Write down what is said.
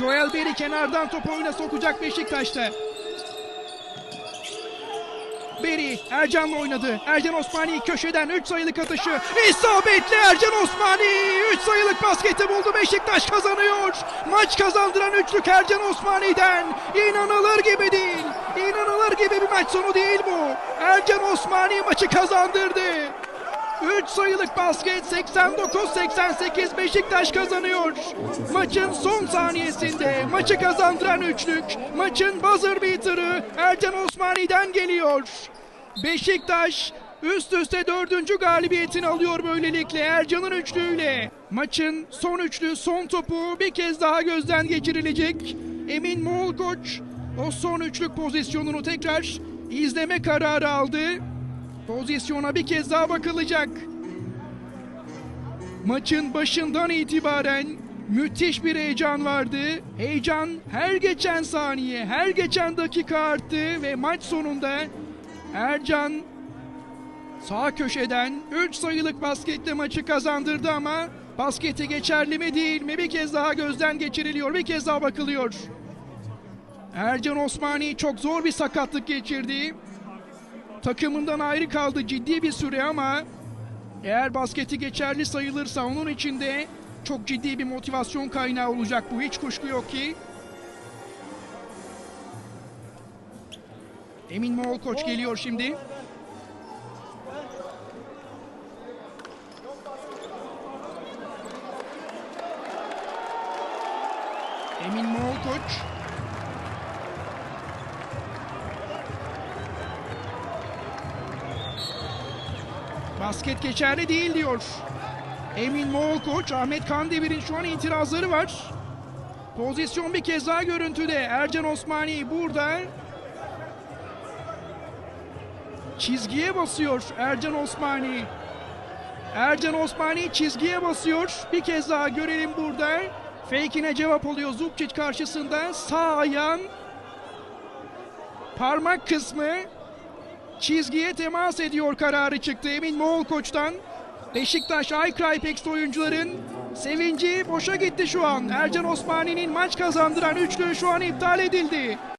Joel Berry kenardan topu oyuna sokacak Beşiktaş'ta. Berry Ercan'la oynadı. Ercan Osmani köşeden 3 sayılık atışı. İsabetli Ercan Osmani 3 sayılık basketi buldu. Beşiktaş kazanıyor. Maç kazandıran üçlük Ercan Osmani'den. İnanılır gibi değil. İnanılır gibi bir maç sonu değil bu. Ercan Osmani maçı kazandırdı. 3 sayılık basket 89-88 Beşiktaş kazanıyor. Maçın son saniyesinde maçı kazandıran üçlük, maçın buzzer beater'ı Ercan Osmani'den geliyor. Beşiktaş üst üste dördüncü galibiyetini alıyor böylelikle Ercan'ın üçlüğüyle. Maçın son üçlü, son topu bir kez daha gözden geçirilecek. Emin Moğol Koç o son üçlük pozisyonunu tekrar izleme kararı aldı. Pozisyona bir kez daha bakılacak. Maçın başından itibaren müthiş bir heyecan vardı. Heyecan her geçen saniye, her geçen dakika arttı ve maç sonunda Ercan sağ köşeden 3 sayılık basketle maçı kazandırdı ama basketi geçerli mi değil mi bir kez daha gözden geçiriliyor, bir kez daha bakılıyor. Ercan Osmani çok zor bir sakatlık geçirdi takımından ayrı kaldı ciddi bir süre ama eğer basketi geçerli sayılırsa onun içinde çok ciddi bir motivasyon kaynağı olacak bu hiç kuşku yok ki. Emin Moğol koç geliyor şimdi. Emin Moğol koç. Basket geçerli değil diyor. Emin Moğol koç Ahmet Kandevir'in şu an itirazları var. Pozisyon bir kez daha görüntüde. Ercan Osmani burada. Çizgiye basıyor Ercan Osmani. Ercan Osmani çizgiye basıyor. Bir kez daha görelim burada. Fake'ine cevap oluyor Zubcic karşısında. Sağ ayağın parmak kısmı çizgiye temas ediyor kararı çıktı Emin Moğol Koç'tan. Beşiktaş iCrypex oyuncuların sevinci boşa gitti şu an. Ercan Osmani'nin maç kazandıran üçlüğü şu an iptal edildi.